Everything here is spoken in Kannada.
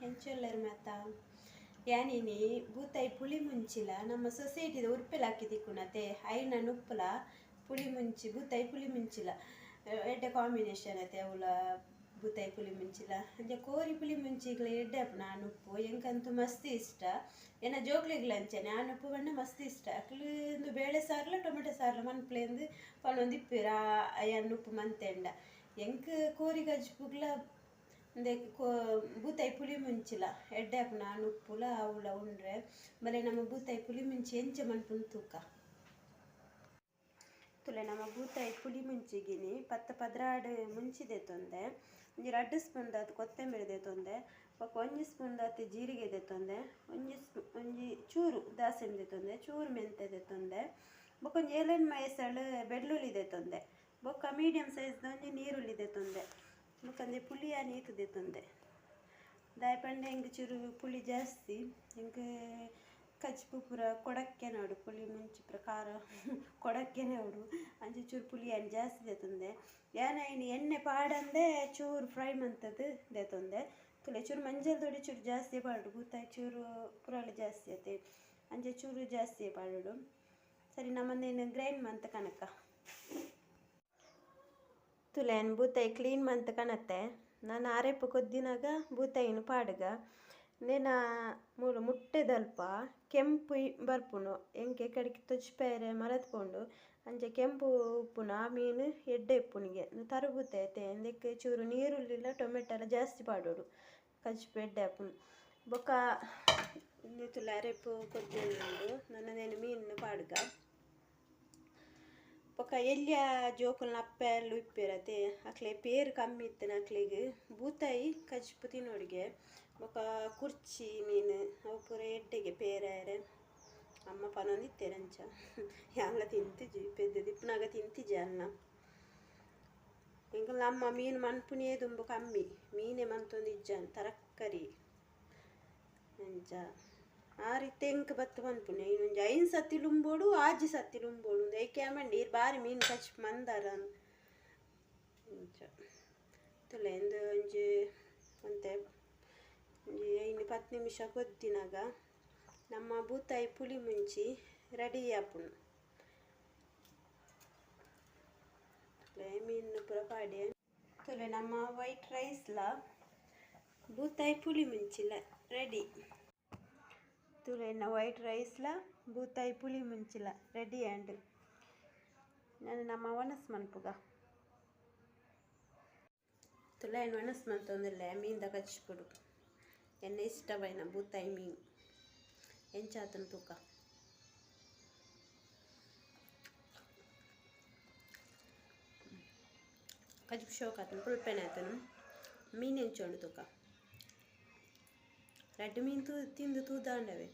ಹೆಂಚೊಲ್ಲರು ಮಾತ ಯಾನಿನಿ ಬೂತಾಯಿ ಪುಳಿ ಮುಂಚಿಲ ನಮ್ಮ ಸೊಸೈಟಿದ ಉರ್ಪೆಲ ಹಾಕಿ ತಿಕ್ಕುಣತೆ ಐನ ನುಪ್ಪಲ ಪುಳಿ ಮುಂಚಿ ಬೂತಾಯಿ ಪುಳಿ ಮುಂಚಿಲ ಎಡ್ಡೆ ಕಾಂಬಿನೇಷನ್ ಅತೆ ಅವಳ ಬೂತಾಯಿ ಪುಳಿ ಮುಂಚಿಲ ಅಂಚೆ ಕೋರಿ ಪುಳಿ ಮುಂಚಿಗ್ಲ ಎಡ್ಡೆ ನಾನು ಉಪ್ಪು ಎಂಕಂತೂ ಮಸ್ತ್ ಇಷ್ಟ. ಏನ ಜೋಕ್ಲಿಗ್ಲ ಅಂಚನೆ ಆ ನುಪ್ಪು ಬಣ್ಣ ಮಸ್ತ್ ಇಷ್ಟ. ಅಕ್ಲು ಬೇಳೆ ಸಾರ್ಲ, ಟೊಮೆಟೊ ಸಾರ್ಲ ಮನ್ಪ್ಲೆಂದು ಪಲ್ಲೊಂದು ಇಪ್ಪಿರ ಆ ಉಪ್ಪು ಮಂತೆಂಡ ಎಂಕ್ ಕೋರಿ ಗಜ್ಪುಗ್ಲ ಇಂದೆ ಕೋ, ಬೂತಾಯಿ ಪುಳಿ ಮುಂಚಿಲ, ಎಡ್ಡೆ ನುಪ್ಪುಲ ಅವಳ ಉಂಡ್ರೆ ಬಲೆ ನಮ್ಮ ಬೂತಾಯಿ ಪುಳಿ ಮುಂಚಿ ಎಂಚ ಮನ್ಪುನ್ ತೂಕ. ತುಲೆ ನಮ್ಮ ಬೂತಾಯಿ ಪುಳಿ ಮುಂಚಿಗಿನಿ ಪತ್ತ ಪದ್ರಾಡ್ ಮುಂಚಿದೆ ತೊಂದೆ, ಒಂಜಿ ರಡ್ಡು ಸ್ಪೂನ್ ದಾತ್ ಕೊತ್ತಂಬರಿದೆ ತೊಂದೆ ಬೊಕ ಒಂಜಿ ಸ್ಪೂನ್ ದಾತಿ ಜೀರಿಗೆ ತೊಂದೆ, ಒಂಜಿ ಸ್ಪೂ, ಒಂಜಿ ಚೂರು ದಾಸೆಣ್ ತೊಂದೆ, ಚೂರು ಮೆಂತೆ ತೊಂದೆ ಬೊಕ ಒಂಜಿ ಏಳೆಣ್ಣು ಮೈಸಳು ಬೆಳ್ಳುಳ್ಳಿ ತೊಂದೆ ಬೊಕ ಮೀಡಿಯಮ್ ಸೈಜ್ದ ಒಂಜಿ ನೀರುಳ್ಳಿ ದೆತ್ತೊಂದೆ ಬೊಕ ಪುಳಿ ಪುಳಿಯ ನೀತು ದೆತ್ತೊಂದೆ ದಾಯ್ ಪಂಡ ಎಂಕ್ ಚೂರು ಪುಳಿ ಜಾಸ್ತಿ ಎಂಕ್ ಕಚ್ಪು ಪೂರ ಕೊಡಕ್ಕೆ ನೋಡು, ಪುಳಿ ಮುಂಚಿ ಪ್ರಕಾರ ಕೊಡಕ್ಕೆ ನೋಡು. ಅಂಚೆ ಚೂರು ಪುಳಿ ಏನು ಜಾಸ್ತಿ ದೇತೊಂದೆ ಯಾನ ಇನ್ನು ಎಣ್ಣೆ ಪಾಡಂದೆ ಚೂರು ಫ್ರೈ ಮಂತದ್ದು ದೇತೊಂದೆ ತುಲೆ ಚೂರು ಮಂಜಲ್ ದೊಡಿ ಚೂರು ಜಾಸ್ತಿ ಪಾಡು ಗೂತಾಯಿ ಚೂರು ಪುರಾಳ ಜಾಸ್ತಿ ಆತೆ ಅಂಚೆ ಚೂರು ಜಾಸ್ತಿ ಪಾಡೋಡು. ಸರಿ ನಮ್ಮನ್ನೇನು ಗ್ರೈಂಡ್ ಮಂತ ಕನಕ. ತುಲೆನ್ ಬೂತಾಯಿ ಕ್ಲೀನ್ ಮಂತ್ ಕಣತ್ತೆ. ನಾನು ಆರೆಪ್ಪು ಕೊದ್ದಿನಾಗ ಬೂತಾಯಿನ ಪಾಡ್ಗ. ನೇನ ಮೂಲು ಮುಟ್ಟೆದಲ್ಪ ಕೆಂಪು ಬರ್ಪುನು, ಎಂಕೆ ಕಡೆಗೆ ತೊಚ್ಪೇರೆ ಮರತ್ಕೊಂಡು ಅಂಚೆ ಕೆಂಪು ಉಪ್ಪುನ ಆ ಮೀನು ಎಡ್ಡೆ ಇಪ್ಪುನಿಗೆ ತರಬೂತೆ ಐತೆ ಅಂದಕ್ಕೆ ಚೂರು ನೀರುಳ್ಳಿಲ್ಲ, ಟೊಮೆಟೊ ಎಲ್ಲ ಜಾಸ್ತಿ ಪಾಡೋಡು ಕಜ್ಪು ಎಡ್ಡೆ ಆಪುನು ಬೊಕ್ಕ ತುಲೆ ಅರೆಪ್ಪು ಕೊದ್ದಿನುಂಡು ನನ್ನದೇನು ಮೀನು ಪಾಡ್ಗ. ಬೊಕ ಎಲ್ಲಿಯ ಜೋಕುಲ್ನ ಅಪ್ಪೆಲ್ಲ ಉಪ್ಪಿರತೆ ಅಕ್ಲೆ ಪೇರು ಕಮ್ಮಿ ಇತ್ತು ಅಕ್ಲೆಗ್ ಬೂತಾಯಿ ಕಚ್ಪು ತಿನ್ನೋಡಿಗೆ ಬೊಕ ಕುರ್ಚಿ ಮೀನು ಅವು ಪೂರ ಎಡ್ಡೆಗೆ ಪೇರಾಯರೆ ಅಮ್ಮ ಪನೊಂದಿತ್ತೇರೆ ಅಂಚ ಯಾನ್ಲ ತಿಂತಿಜಿ ಪೆದ್ದ ದಿಪ್ಪನಾಗ ತಿಂತಿಜಿ ಅನ್ನ ಎಂಕಲ್ನ ಅಮ್ಮ ಮೀನು ಮನ್ಪುನೇ ತುಂಬ ಕಮ್ಮಿ ಮೀನೇ ಮಂತೊಂದಿಜ್ಜ ತರಕ್ಕರಿ ಅಂಚ ಆ ರೀತಿ ಎಂಕ್ ಬತ್ತು ಮನ್ಪುನೆ ಇನ್ನೊಂಜಿ ಐನ್ ಸತ್ತಿ ಲುಂಬೋಡು, ಆಜಿ ಸತ್ತಿ ಲುಂಬೋಡು ಏಕೆ ಮಂಡಿ ಬಾರಿ ಮೀನು ಕಚ್ ಮಂದಾರ ತುಲೆ ಇಂದು ಒಂಜಿ ಒಂತೆ ಒಂಜಿ ಐನು ಪತ್ತು ನಿಮಿಷ ಕೊದ್ದಿನಾಗ ನಮ್ಮ ಬೂತಾಯಿ ಪುಳಿ ಮುಂಚಿ ರೆಡಿ ಆಪುನು ಮೀನು ಪೂರ ಪಾಡಿ ತುಲೆ ನಮ್ಮ ವೈಟ್ ರೈಸ್ಲ ಬೂತಾಯಿ ಪುಳಿ ಮುಂಚಿಲ್ಲ ರೆಡಿ. ತುಲೆನ ವೈಟ್ ರೈಸ್ಲ ಬೂತಾಯಿ ಪುಳಿ ಮುಂಚಿಲ ರೆಡಿ ಆ್ಯಂಡ್ ನಾನು ನಮ್ಮ ವನಸ್ ಮನ್ಪುಗ ವನಸ್ ಮಲ್ತೊಂದಿಲ್ಲ ಮೀನ್ದ ಕಚ್ಚಿಬಿಡು ಎನ್ನ ಇಷ್ಟವೈನ ಬೂತಾಯಿ ಮೀನು. ಎಂಚಾತನ ತೂಕ? ಕಜ್ಜು ಶೋಕಾತನ ಆತನು ಮೀನು ಎಂಚೋಂಡು ತೂಕ? රැඩ්ඩමින් තින්දු තූදාන්නවේ